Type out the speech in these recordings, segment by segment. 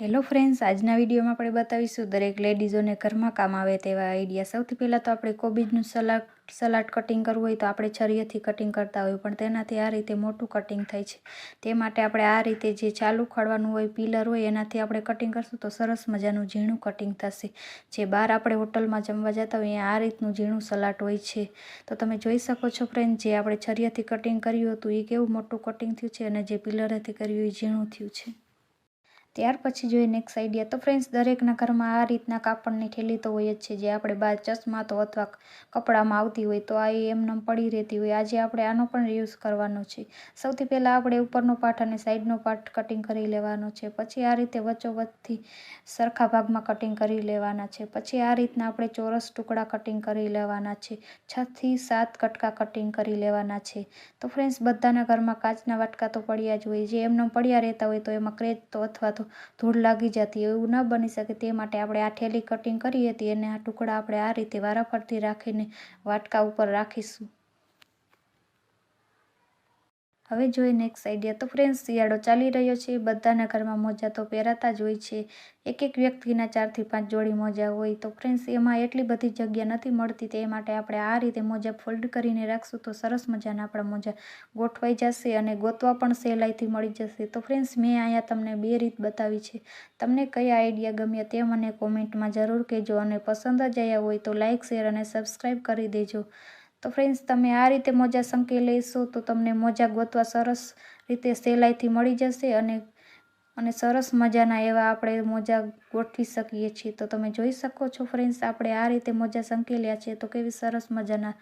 Hello friends આજના વિડીયોમાં આપણે બતાવીશું દરેક લેડીઝોને ઘરમાં કામ આવે તેવા આઈડિયા સૌથી પહેલાં તો આપણે કોબીજનું સલાડ સલાડ કટિંગ કરવું હોય તો આપણે છરીએથી કટિંગ કરતા હોય, પણ તેનાથી આ રીતે મોટું કટિંગ થાય છે. તે માટે આપણે આ રીતે જે ચાલુ ખડવાનું હોય પિલર હોય, એનાથી આપણે કટિંગ કરશું તો સરસ મજાનું ઝીણું કટિંગ થશે. જે બહાર આપણે હોટલમાં જમવા જતા હોઈએ, આ રીતનું ઝીણું સલાડ હોય છે. તો તમે જોઈ શકો છો ફ્રેન્ડ જે આપણે છરીયાથી કટિંગ કર્યું હતું, એ કેવું મોટું કટિંગ થયું છે અને જે પિલરેથી કર્યું એ ઝીણું થયું છે. ત્યાર પછી જોઈએ નેક્સ્ટ આઈડિયા તો ફ્રેન્ડ્સ દરેકના ઘરમાં આ રીતના કાપડની થેલી તો હોય જ છે, જે આપણે બહાર ચશ્મા તો અથવા કપડામાં આવતી હોય, તો આ એમને પડી રહેતી હોય. આજે આપણે આનો પણ યુઝ કરવાનો છે. સૌથી પહેલાં આપણે ઉપરનો પાર્ટ અને સાઈડનો પાર્ટ કટિંગ કરી લેવાનો છે. પછી આ રીતે વચ્ચોવચ્ચથી સરખા ભાગમાં કટિંગ કરી લેવાના છે. પછી આ રીતના આપણે ચોરસ ટુકડા કટિંગ કરી લેવાના છે. છથી સાત કટકા કટિંગ કરી લેવાના છે. તો ફ્રેન્ડ્સ બધાના ઘરમાં કાચના વાટકા તો પડ્યા જ હોય. જે એમને પડ્યા રહેતા હોય તો એમાં ક્રેચ તો અથવા તો ધૂળ લાગી જતી એવું ન બની શકે તે માટે આપણે આ ઠેલી કટિંગ કરી હતી અને આ ટુકડા આપણે આ રીતે વારાફરતી રાખીને વાટકા ઉપર રાખીશું. હવે જોઈએ નેક્સ્ટ આઈડિયા તો ફ્રેન્ડ્સ શિયાળો ચાલી રહ્યો છે. બધાના ઘરમાં મોજા તો પહેરાતા જ હોય છે. એક એક વ્યક્તિના ચારથી પાંચ જોડી મોજા હોય. તો ફ્રેન્ડ્સ એમાં એટલી બધી જગ્યા નથી મળતી તે માટે આપણે આ રીતે મોજા ફોલ્ડ કરીને રાખશું તો સરસ મજાના આપણા મોજા ગોઠવાઈ જશે અને ગોતવા પણ સહેલાઈથી મળી જશે. તો ફ્રેન્ડ્સ મેં અહીંયા તમને બે રીત બતાવી છે. તમને કયા આઈડિયા ગમ્યા તે મને કોમેન્ટમાં જરૂર કહેજો અને પસંદ જ આવ્યા હોય તો લાઇક શેર અને સબસ્ક્રાઈબ કરી દેજો. તો ફ્રેન્ડ્સ તમે આ રીતે મોજા સંકી લેશો તો તમને મોજા ગોતવા સરસ રીતે સહેલાઈથી મળી જશે અને અને સરસ મજાના એવા આપણે મોજા ગોઠવી શકીએ છીએ. તો તમે જોઈ શકો છો ફ્રેન્ડ્સ આપણે આ રીતે મોજા સંકેલ્યા છે તો કેવી સરસ મજાના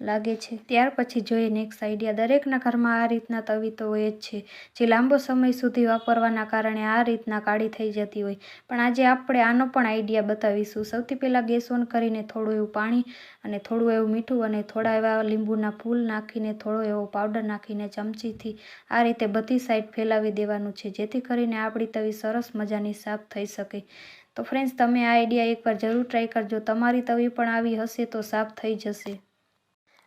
લાગે છે. ત્યાર પછી જોઈએ નેક્સ્ટ આઈડિયા દરેકના ઘરમાં આ રીતના તવી તો હોય જ છે. જે લાંબો સમય સુધી વાપરવાના કારણે આ રીતના કાળી થઈ જતી હોય. પણ આજે આપણે આનો પણ આઈડિયા બતાવીશું. સૌથી પહેલાં ગેસ ઓન કરીને થોડું એવું પાણી અને થોડું એવું મીઠું અને થોડા એવા લીંબુના ફૂલ નાખીને, થોડો એવો પાવડર નાખીને ચમચીથી આ રીતે બધી સાઈડ ફેલાવી દેવાનું છે. જેથી કરીને આપણી તવી સરસ મજાની સાફ થઈ શકે. તો ફ્રેન્ડ્સ તમે આ આઈડિયા એકવાર જરૂર ટ્રાય કરજો. તમારી તવી પણ આવી હશે તો સાફ થઈ જશે.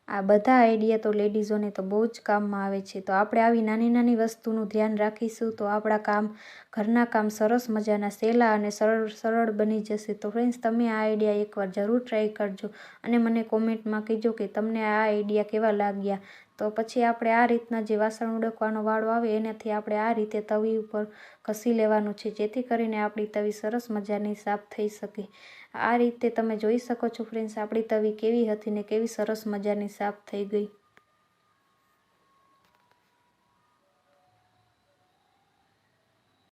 આ બધા આઈડિયા તો લેડીઝોને તો બહુ જ કામમાં આવે છે. તો આપણે આવી નાની નાની વસ્તુનું ધ્યાન રાખીશું તો આપણા કામ, ઘરના કામ સરસ મજાના સહેલા અને સરળ સરળ બની જશે. તો ફ્રેન્ડ્સ તમે આ આઈડિયા એકવાર જરૂર ટ્રાય કરજો અને મને કોમેન્ટમાં કહેજો કે તમને આ આઈડિયા કેવા લાગ્યા. તો પછી આપણે આ રીતના જે વાસણ ઉડકવાનો વાળો આવે એનાથી આપણે આ રીતે તવી ઉપર ઘસી લેવાનું છે જેથી કરીને આપણી તવી સરસ મજાની સાફ થઈ શકે. આ રીતે તમે જોઈ શકો છો ફ્રેન્ડ્સ આપણી તવી કેવી હતી ને કેવી સરસ મજાની સાફ થઈ ગઈ.